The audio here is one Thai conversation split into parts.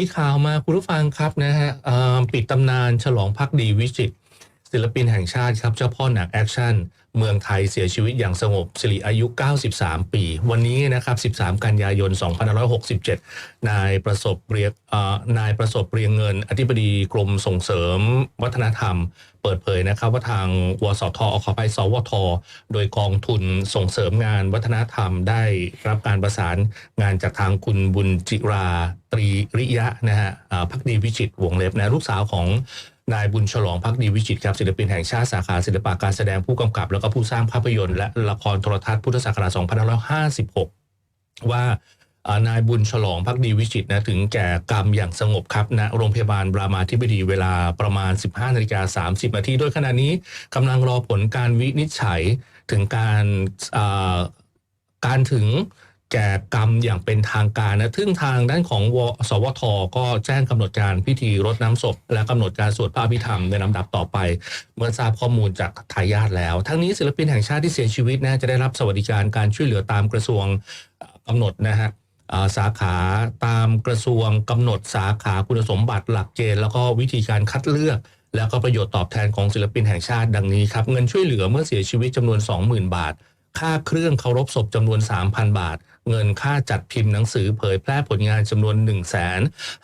มีข่าวมาคุณผู้ฟังครับนะฮะปิดตำนานฉลองพักดีวิจิตร ศิลปินแห่งชาติครับเจ้าพ่อหนังแอคชั่นเมืองไทยเสียชีวิตอย่างสงบสิริอายุ 93 ปี วันนี้นะครับ 13 กันยายน 2567 นายประสบเรียกเอ่อนายประสบเรียงเงิน อธิบดีกรมส่งเสริม วัฒนธรรม เปิดเผยนะครับ ว่าทางวสทอขอไปสวท โดยกองทุนส่งเสริมงานวัฒนธรรมได้รับการประสานงานจากทางคุณบุญจิราตรีริยะนะฮะพักดีวิจิตวงเล็บนะลูกสาวของ นายบุญฉลองพักดีวิจิตครับศิลปินแห่งชาติสาขาศิลปะการแสดงผู้กำกับ แล้วก็ผู้สร้างภาพยนตร์และละครโทรทัศน์พุทธศักราช2556 ว่าอ่านายบุญฉลองพักดีวิจิตนะถึงแก่กรรมอย่างสงบครับณโรงพยาบาลรามาธิบดีเวลาประมาณ 15นาฬิกา30นาทีโดยขณะนี้กำลังรอผลการวินิจฉัยถึงการการถึง แก่กรรมอย่างเป็นทางการนะซึ่งทางด้านของวสวทก็แจ้งกำหนดการพิธีรดน้ำศพ และกำหนดการสวดพระอภิธรรมในลำดับต่อไป เมื่อทราบข้อมูลจากทายาทแล้ว ทั้งนี้ศิลปินแห่งชาติที่เสียชีวิตนะจะได้รับสวัสดิการการช่วยเหลือตามกระทรวงเอ่อกำหนดนะฮะสาขาตามกระทรวงกำหนดสาขาคุณสมบัติหลักเกณฑ์แล้วก็วิธีการคัดเลือก แล้วก็ประโยชน์ตอบแทนของศิลปินแห่งชาติดังนี้ครับเงินช่วยเหลือเมื่อเสียชีวิตจำนวน 20,000 บาท ค่าเครื่องเคารพศพจำนวน 3,000 บาท เงินค่าจัดพิมพ์หนังสือเผยแพร่ผลงานจำนวน 1 5 0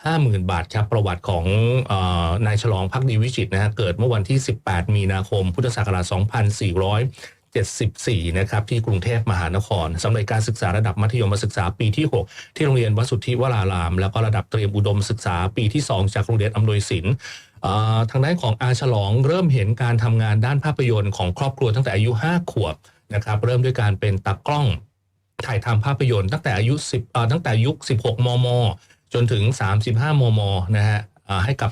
0 0 0 บาทครับประวัติของออนายฉลองพักดีวิจิตนะฮะเกิดเมื่อวันที่ 18 มีนาคม พุทธศักราช 2474 นะครับ ที่กรุงเทพมหานครสำหรับการศึกษาระดับมัธยมศึกษาปีที่ 6 ที่โรงเรียนวสุทธิวราราม แล้วก็ระดับเตรียมอุดมศึกษาปีที่ 2 จากโรงเรียนอำนวยศิลป์ทางด้านของอาฉลองเริ่มเห็นการทำงานด้านภาพยนตร์ของครอบครัวตั้งแต่อายุ 5 ขวบ นะครับเริ่มด้วยการเป็นตากล้องถ่ายทำภาพยนตร์ตั้งแต่อายุ 10เอ่อตั้งแต่ยุค 16 มม จนถึง 35 มม นะฮะให้กับ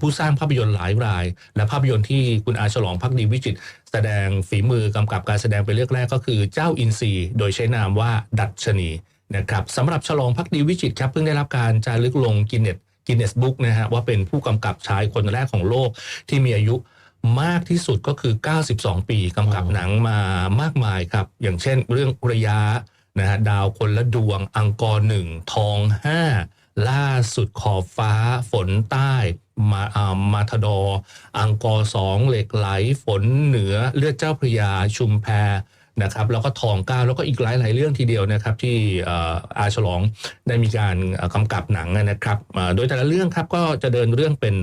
ผู้สร้างภาพยนตร์หลายราย และภาพยนตร์ที่คุณอาฉลองพักดีวิจิตแสดงฝีมือกำกับการแสดงเป็นเรื่องแรกก็คือเจ้าอินทรีโดยใช้นามว่าดัชนีนะครับสำหรับฉลองพักดีวิจิตครับเพิ่งได้รับการจารึกลงกินเนสกินเนสบุ๊กนะฮะว่าเป็นผู้กำกับชายคนแรกของโลกที่มีอายุ มากที่สุดก็คือ 92 ปีกำกับหนังมามากมายครับ อย่างเช่นเรื่องระยะนะฮะดาวคนละดวง อังกอร์หนึ่งทองห้าล่าสุดขอบฟ้าฝนใต้ มาอ่ามาทดอร์อังกอร์สองเหล็กไหลฝนเหนือเลือดเจ้าพระยาชุมแพ นะครับแล้วก็ทองเก้าแล้วก็อีกหลาย ๆ เรื่องทีเดียวนะครับที่เอ่ออาฉลองได้มีการเอ่อกำกับหนังนะครับอ่าโดยแต่ละเรื่องครับก็จะเดินเรื่องเป็น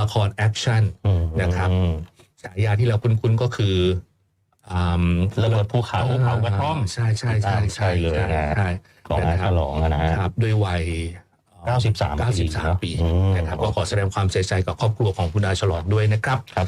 ละครแอคชั่นอืมนะครับฉายาที่เราคุ้นๆก็คืออ่าระเบิดภูเขาเผากระท่อมใช่ใช่ใช่ใช่เลยนะใช่ของอาฉลองอะนะฮะครับด้วยวัย93 93 ปีอืมนะครับก็ขอแสดงความเสียใจกับครอบครัวของคุณอาฉลองด้วยนะครับครับ